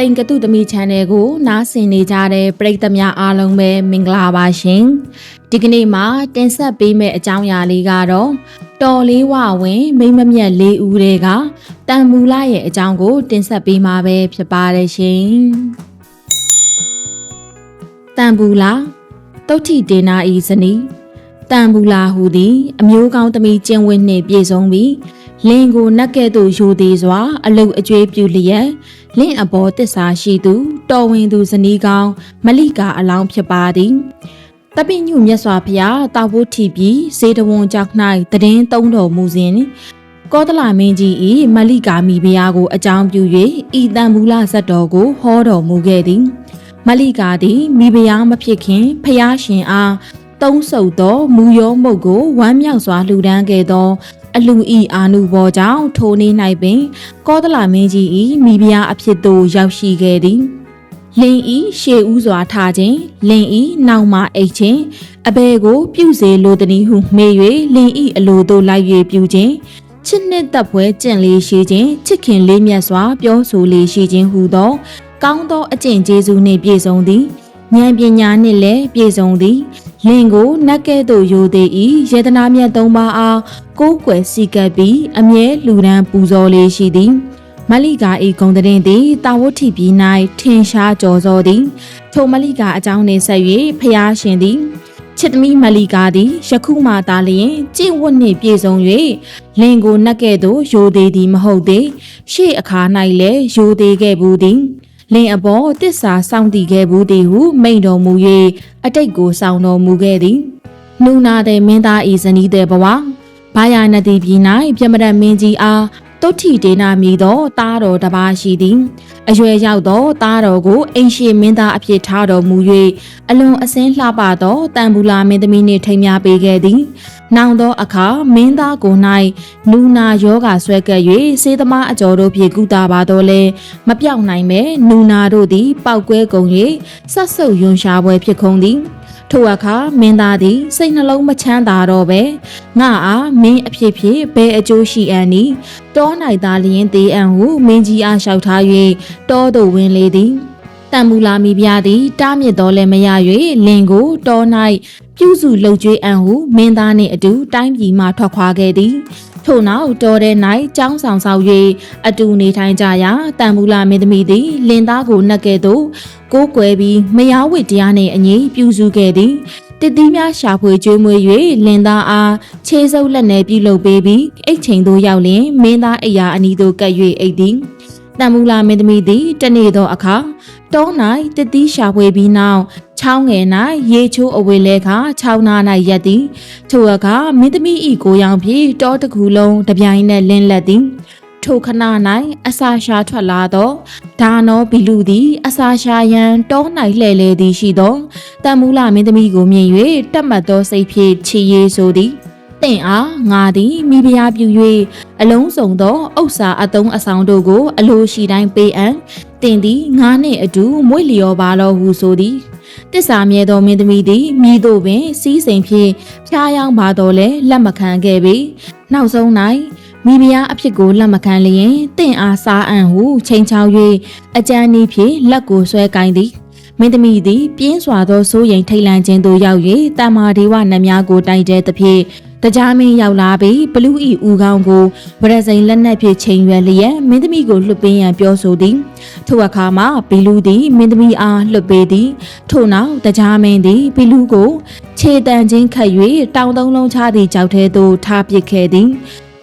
တိန်ကတုသမီ channel ကိုနားဆင်နေကြတဲ့ပရိသတ်များအားလုံးပဲမင်္ဂလာပါရှင်ဒီကနေ့မှာတင်ဆက်ပေးမယ့်အကြောင်းအရာလေးကတော့တော်လေးဝဝင်မိမ့်မမြတ်လေးဦးတွေကတန်မူလာရဲ့အကြောင်းကို တင်ဆက်ပေးမှာပဲဖြစ်ပါတယ်ရှင်တန်ဘူးလာတုတ်ထီဒေနာဤဇနီးတန်ဘူးလာဟူသည်အမျိုးကောင်းသမီးကျင့်ဝတ်နှင့်ပြည့်စုံပြီး လင်ကိုနတ်ကဲ့သို့ယူသေးစွာ အလုတ်အကျွေးပြုလျက်လင့်အပေါ်တစ္ဆာရှိသူ တော်ဝင်သူဇနီးကောင်းမလိကာအလောင်းဖြစ်ပါသည်တပိညုမြတ်စွာဘုရားတာဝုထီပြီးဇေတဝန်ကြောက်၌တည်င်းသုံးတော်မူစဉ်ကောသလမင်းကြီး၏မလိကာမိဖုရားကိုအကြောင်းပြု၍ဤတန်မူလဇတ်တော်ကိုဟောတော်မူခဲ့သည်မလိကာသည်မိဖုရားမဖြစ်ခင်ဖုရားရှင်အားသုံးဆုပ်သောမူရောမုတ်ကိုဝမ်းမြောက်စွာလှူဒန်းခဲ့သော အလူဤအာနုဘောကြောင့်ထိုနေ၌ပင် ကောသလမင်းကြီး၏မိဖုရားအဖြစ်သို့ရောက်ရှိခဲ့သည်လင်ဤရှေးဦးစွာထားခြင်းလင်ဤနောက်မှအိတ်ခြင်းအဘဲကိုပြုစေလိုသည်ဟုမေး၍လင်ဤအလိုသို့လိုက်၍ပြုခြင်းချစ်နှစ်သက်ပွဲကျင့်လေးရှိခြင်းချစ်ခင်လေးမြတ်စွာပြောဆိုလေးရှိခြင်းဟုသော ကောင်းသောအကျင့်ကျေးဇူးနှင့်ပြည့်စုံသည်ဉာဏ်ပညာနှင့်လည်းပြည့်စုံသည် လင်ကိုနတ်ကဲ့သို့ယိုသေး၏ယေတနာမြတ်သုံးပါးအားကိုးကွယ်စီကပ်ပြီးအမြဲလူရန်ပူဇော်လေးရှိသည်မလိကာဤဂုံတရင်သည်တာဝဋ္ထိပြည်၌ထင်ရှားကြော်စောသည်ထိုမလိကာအကြောင်းနှင့်ဆက်၍ဖျားရှင်သည်ချစ်သမီးမလီကာသည်ယခုမှသာလျင်ကြင့်ဝတ်နှင့်ပြည့်စုံ၍လင်ကိုနတ်ကဲ့သို့ယိုသေးသည်မဟုတ်သေးရှေ့အခါ၌လည်းယိုသေးခဲ့ဘူးသည် လင်အပေါ်တစ္ဆာစောင့်တည်ခဲ့ဘူးသည်ဟုမိန့်တော်မူ၍အတိတ်ကိုဆောင်တော်မူခဲ့သည်နူနာတဲ့မင်းသားဤဇနီးတဲ့ဘဝဘာယာနတိပြည်၌ပြမရမင်းကြီးအား တုတ်ထီဒေနာမီသောသားတော်တစ်ပါးရှိသည်အရွယ်ရောက်သောသားတော်ကိုအိမ်ရှိမင်းသားအဖြစ်ထားတော်မူ၍အလွန်အစင်းလှပသောတန်ဘူလာမင်းသမီးနှင့်ထိမ်းများပေးခဲ့သည်နောင်သောအခါမင်းသားကို၌နူနာယောဂါဆွဲကပ်၍စေသမားအကျော်တို့ဖြင့်ကုသပါတော့လဲမပြောက်နိုင်ပဲနူနာတို့သည်ပောက်ကွဲကုန်၍ဆက်ဆုပ်ယွန်ရှားပွဲဖြစ်ကုန်သည် ထိုအခါမင်းသားသည် စိတ်နှလုံးမချမ်းသာတော့ပဲငါအားမင်းအဖြစ်ဖြစ်ဘယ်အကျိုးရှိအံ့နီတောနိုင်သားလျင်သေးအံ့ဟုမင်းကြီးအားလျှောက်ထား၍တောသို့ဝင်လေသည်တန်မူလာမိဖုရားသည်တားမြစ်တော်လည်းမရ၍လင်ကိုတော၌ပြုစုလှုပ်ကြွေးအံ့ဟုမင်းသားနှင့်အတူတိုင်းပြည်မှထွက်ခွာခဲ့သည် ထို့နောက်တော်တဲ့၌ကြောင်းဆောင်ဆောင်၍အတူနေထိုင်ကြရာတန်မူလာမင်းသမီးသည်လင်သားကိုနှက်ကဲ့သို့ကိုးကွယ်ပြီးမယားဝိတရားနှင့်အညီပြုစုခဲ့သည်တတိများရှာဖွေကြွေးမွေး၍လင်သားအားခြေစုပ်လက်နယ်ပြုလုပ်ပေးပြီးအိတ်ချိန်သို့ရောက်လျင်မင်းသားအရာအနီးသို့ကပ်၍အိတ်သည်တန်မူလာမင်းသမီးသည်တနေ့သောအခါတော၌တတိရှာဖွေပြီးနောက် ချောင်းငယ်၌ရေချိုးအဝေလဲခါချောင်းနာ၌ရက်သည်ထိုအခါမင်းသမီးဤကိုရောင်ဖြင့်တောတစ်ခုလုံးတပြိုင်နက်လင်းလက်သည်ထိုခဏ၌အစာရှာထွက်လာသောဒါနောဘီလူသည် အစာရှာရန်တော၌လှဲ့လေသည်ရှိသောတန်မူလာမင်းသမီးကိုမြင်၍တက်မှတ်သောစိတ်ဖြင့်ချီရေးဆိုသည်တင့်အားငါသည်မိဖုရားပြု၍အလုံးစုံသောဥစ္စာအသုံးအဆောင်တို့ကို အလိုရှိတိုင်းပေးအံ့တင်သည်ငါနှင့်အတူမွေ့လျော်ပါလောဟုဆိုသည် တစ္ဆာမြဲသောမင်းသမီးသည်မိတို့ပင် စီးစိမ်ဖြင့်ဖျားယောင်းပါတော့လဲလက်မခံခဲ့ပေနောက်ဆုံး၌မိဖုရားအဖြစ်ကိုလက်မခံလျင်တင့်အားစားအံ့ဟုချိန်ချောက်၍အကြမ်းဤဖြင့်လက်ကိုဆွဲကိုင်းသည်မင်းသမီးသည်ပြင်းစွာသောစိုးရိမ်ထိတ်လန့်ခြင်းသို့ရောက်၍တမ္မာဒေဝနတ်များကိုတိုင်တဲ့သဖြင့် တကြားမင်းရောက်လာပြီးဘလူးဤဦးကောင်းကိုဗရဇိန်လက်နက်ဖြင့်ချိန်ရွယ်လျက်မင်းသမီးကိုလွှတ်ပေးရန်ပြောဆိုသည်ထိုအခါမှာဘီလူးသည်မင်းသမီးအားလွှတ်ပေးသည်ထို့နောက်တကြားမင်းသည်ဘီလူးကိုခြေတန်ချင်းခတ်၍တောင်သုံးလုံးချသည့်ကြောက်ထဲသို့ထားပစ်ခဲ့သည်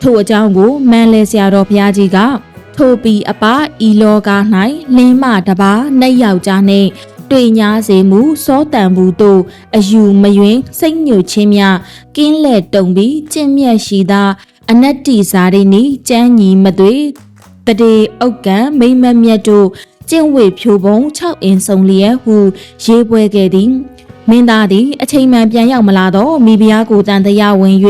ထိုအကြောင်းကိုမန်လဲဆရာတော်ဘုရားကြီးကထိုပီအပဤလောက၌လင်းမတပါနှိပ်ယောက်ျားနှင့် တွေ့ညာစေမှုစောတန်ဘူးတို့အယူမယွင်စိတ်ညှို့ချင်းမြကင်းလက်တုံပြီးကျင့်မြတ်ရှိသာအနတ္တိဇာရိနီကျမ်းညီမသွေတတေဥက္ကံမိမ့်မမြတ်တို့ကျင့်ဝေဖြိုပုံ6အင်းဆုံးလျက်ဟုရေးပွဲခဲ့သည်မင်းသားသည်အချိန်မှန်ပြန်ရောက်မလာတော့မိဖုရားကိုတန်တရားဝင်၍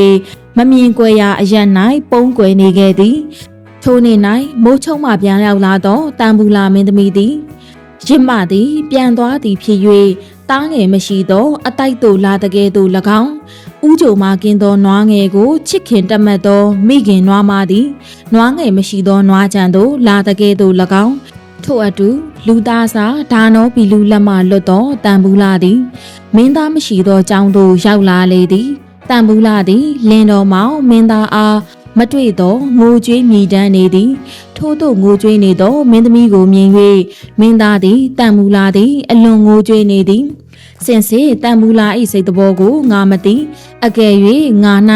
မမြင်ကွယ်ရာအရတ်၌ပုံကွယ်နေခဲ့သည်ထိုနေ့၌မိုးချုံမှပြန်ရောက်လာတော့တန်ဘူးလာမင်းသမီးသည် ရစ်မသည်ပြန်သွားသည်ဖြစ်၍တားငယ်မရှိသော အတိုက်သို့လာတကယ်သို့၎င်းဥကြုံမှကင်းသောနွားငယ်ကိုချစ်ခင်တက်မှတ်သောမိခင်နွားမသည်နွားငယ်မရှိသောနွားချံသို့လာတကယ်သို့၎င်းထို့အတူလူသားစာဒါနောပီလူလက်မှလွတ်သောတန်ဘူးလာသည်မင်းသားမရှိသောကြောင်းသို့ရောက်လာလေသည်တန်ဘူးလာသည်လင်းတော်မောင်မင်းသားအားမတွေ့သောငိုကြွေးမြည်တမ်းနေသည် ထို့သို့ငိုကြွေးနေသောမင်းသမီးကိုမြင်၍မင်းသားသည်တန်ဘူးလာသည်အလွန်ငိုကြွေးနေသည်စင်စစ်တန်မူလာဤစိတ်တဘောကိုငါမသိအကယ်၍ငါ၌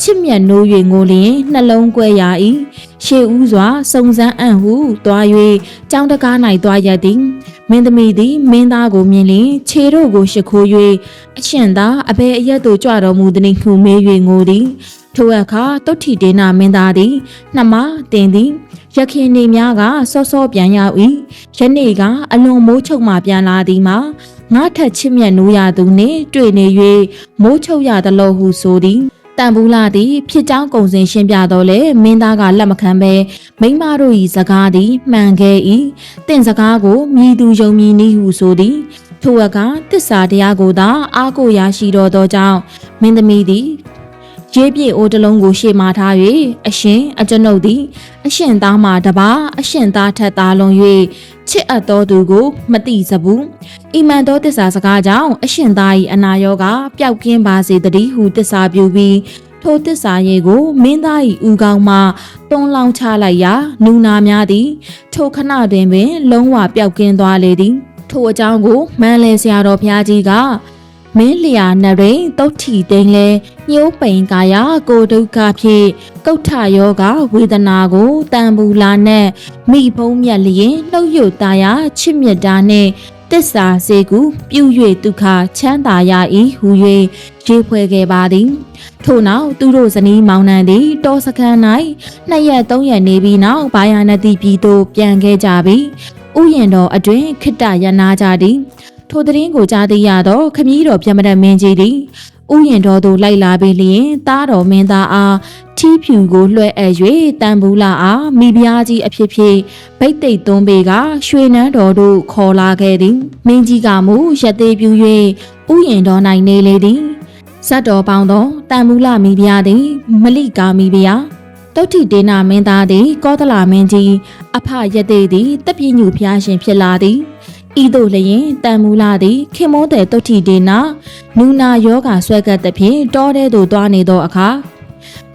ချစ်မြတ်နိုး၍ငိုလျင်နှလုံးကွဲရာ၏ရှေးဦးစွာစုံစမ်းအံ့ဟုတွား၍ကြောင်းတကား၌တွားရသည်မင်းသမီးသည်မင်းသားကိုမြင်လျင်ခြေတို့ကိုရှ िख ိုး၍အရှင်သာအဘယ်အရက်သို့ကြွတော်မူသည်ဟုမေး၍ငိုသည် ထိုအခါတုတ်ထီဒေနာမင်းသားသည်နှမတင်သည်ရခင်နေများကစောစောပြန်ရောက်၏ယနေ့ကအလွန်မိုးချုပ်မှပြန်လာသည်မှာငါထက်ချစ်မြတ်နိုးရသူနှင့်တွေ့နေ၍မိုးချုပ်ရသလိုဟုဆိုသည်တန်ဘူးလာသည်ဖြစ်ကြောင်းကုံစင်ရှင်းပြတော့လေမင်းသားကလက်မခံပဲမိမတို့၏စကားသည်မှန်ခဲ့၏တင့်စကားကိုမြည်သူယုံမြည်နည်းဟုဆိုသည်ထိုအခါတစ္ဆာတရားကိုသာအားကိုရရှိတော်သောကြောင့်မင်းသမီးသည် ရေးပြည့်အိုးတစ်လုံးကိုရှေ့မှထား၍အရှင်အကျွန်ုပ်သည်အရှင်သားမှတပါအရှင်သားထက်သားလွန်၍ချစ်အပ်သောသူကိုမတိစဘူး။ဤမှန်သောတစ္ဆာစကားကြောင့်အရှင်သား၏အနာရောဂါပျောက်ကင်းပါစေတည်းဟုတစ္ဆာပြုပြီးထိုတစ္ဆာရဲ့ကိုမင်းသား၏ဥကောင်းမှတွန်းလောင်းချလိုက်ရာနူနာများသည်ထိုခဏတွင်ပင် လုံးဝပျောက်ကင်းသွားလေသည်ထိုအကြောင်းကိုမန်းလဲဆရာတော်ဘုရားကြီးက မင်းလျာနရိန်တုတ်ထီသိန်းလဲညှိုးပိန်ကာယကိုဒုက္ခဖြင့်ကုဋ္ဌယောဂဝေဒနာကိုတန်ဘူးလာနဲ့မိဖုံးမြတ်လျင်နှုတ်ယွတ်သားရချစ်မြတ်တာနှင့်တစ္ဆာစေကူပြု၍ဒုက္ခချမ်းသာရ၏ဟူ၍ရေးဖွဲ့ခဲ့ပါသည်ထို့နောက်သူတို့ဇနီးမောင်နှံသည်တောစခန်း၌နှစ်ရက်သုံးရက်နေပြီးနောက်ဘာယာနတိပြည်သို့ပြန်ခဲ့ကြပြီဥယျင်တော်အတွင်ခိတ္တရနာကြသည် ထိုသတင်းကိုကြားသိရသောခမည်းတော်ပြမတ်မင်းကြီးသည်ဥယျင်တော်သို့လိုက်လာပြီးလျင်သားတော်မင်းသားအားထီးဖြူကိုလွှဲအပ်၍တန်ဘူးလာအားမိဖုရားကြီးအဖြစ်ဖြစ်ဗိတ်သိက်သွန်းပေကရွှေနန်းတော်တို့ခေါ်လာခဲ့သည်မင်းကြီးကမူရသေးပြူ၍ဥယျင်တော်၌နေလေသည်ဇတ်တော်ပေါင်းသောတန်ဘူးလာမိဖုရားသည်မလိကာမိဖုရားတုတ်တီဒေနာမင်းသားသည် ကောသလာမင်းကြီးအဖရသေးသည်တပ်ပြညူဖျားရှင်ဖြစ်လာသည် ဤသို့လျင်တန်မူလာသည်ခင်မောတဲ့တုတ်တီဒေနာနူနာယောဂါဆွဲကပ်သဖြင့်တောထဲသို့သွားနေသောအခါ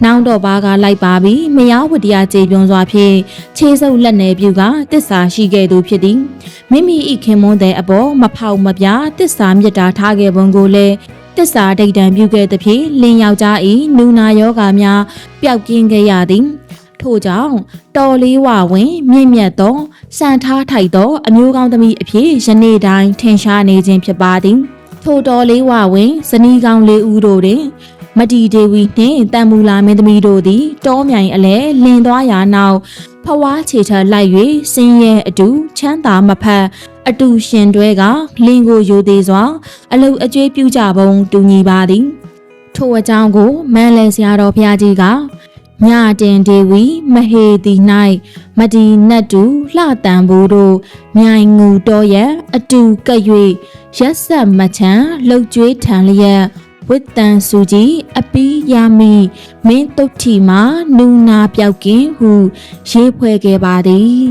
နောင်တော့ဘာကလိုက်ပါပြီးမယားဝတရားကြေပြွန်စွာဖြင့်ခြေဆုပ်လက်နယ်ပြူကတစ္ဆာရှိခဲ့သူဖြစ်သည်မိမိဤခင်မွန်းတဲ့အပေါ်မဖောက်မပြတစ္ဆာမြတ်တာထားခဲ့ပုံကိုလည်းတစ္ဆာဒိတ်တံပြုခဲ့သဖြင့်လင်းယောက်ျားဤနူနာယောဂါများပျောက်ကင်းခဲ့ရသည် ထို့ကြောင့်တော်လေးဝဝင်မြင့်မြတ်သောစံထားထိုက်သော အမျိုးကောင်းသမီးအဖြစ်ယနေ့တိုင်းထင်ရှားနေခြင်းဖြစ်ပါသည်ထိုတော်လေးဝဝင်ဇနီးကောင်းလေးဦးတို့တွင်မတီဒေဝီနှင့်တန်မူလာမင်းသမီးတို့သည်တောမြိုင်အလဲလင်သွားရာနောက်ဖဝါချေထလိုက်၍စင်းရဲအတူချမ်းသာမဖက်အတူရှင်တွဲကလင်ကိုယိုသေးစွာ အလုတ်အကျွေးပြုကြပုံတူညီပါသည်ထိုအကြောင်းကိုမန်လဲဆရာတော်ဘုရားကြီးက ညတင်ဒေဝီမဟေတီ၌မဒီနတ်တူလှတန်ဘူးတို့မြိုင်ငူတော်ရအတူကပ်၍ရက်ဆက်မချမ်းလှုပ်ကြွေးထံလျက်ဝိတန်စုကြီးအပီးရမီမင်းတုတ်ထီမှာနူနာပြောက်ကင်းဟုရေးဖွဲ့ခဲ့ပါသည်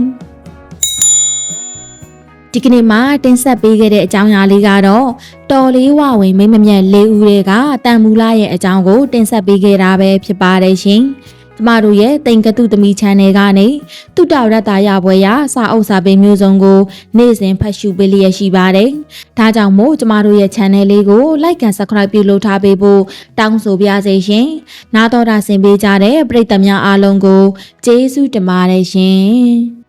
ဒီကနေ့မှာတင်ဆက်ပေးခဲ့တဲ့အကြောင်းအရာလေးကတော့တော်လေးဝဝင်မိမမြတ်လေးဦးတွေကတန်မူလာရဲ့အကြောင်းကိုတင်ဆက်ပေးခဲ့တာပဲဖြစ်ပါတယ်ရှင်။ ကျမတို့ရဲ့တိမ်ကတုသမီ channel ကနေတုတရတ္တရပွဲရစာအုပ်စာပေမျိုးစုံကို နေ့စဉ်ဖတ်ရှုပေးလျက်ရှိပါတယ်။ဒါကြောင့်မို့ကျမတို့ရဲ့ channel လေးကို like and subscribe ပြုလုပ်ထားပေးဖို့တောင်းဆိုပါရစေရှင်။နားတော်တာဆင်ပေးကြတဲ့ပရိသတ်များအားလုံးကိုကျေးဇူးတင်ပါတယ်ရှင်။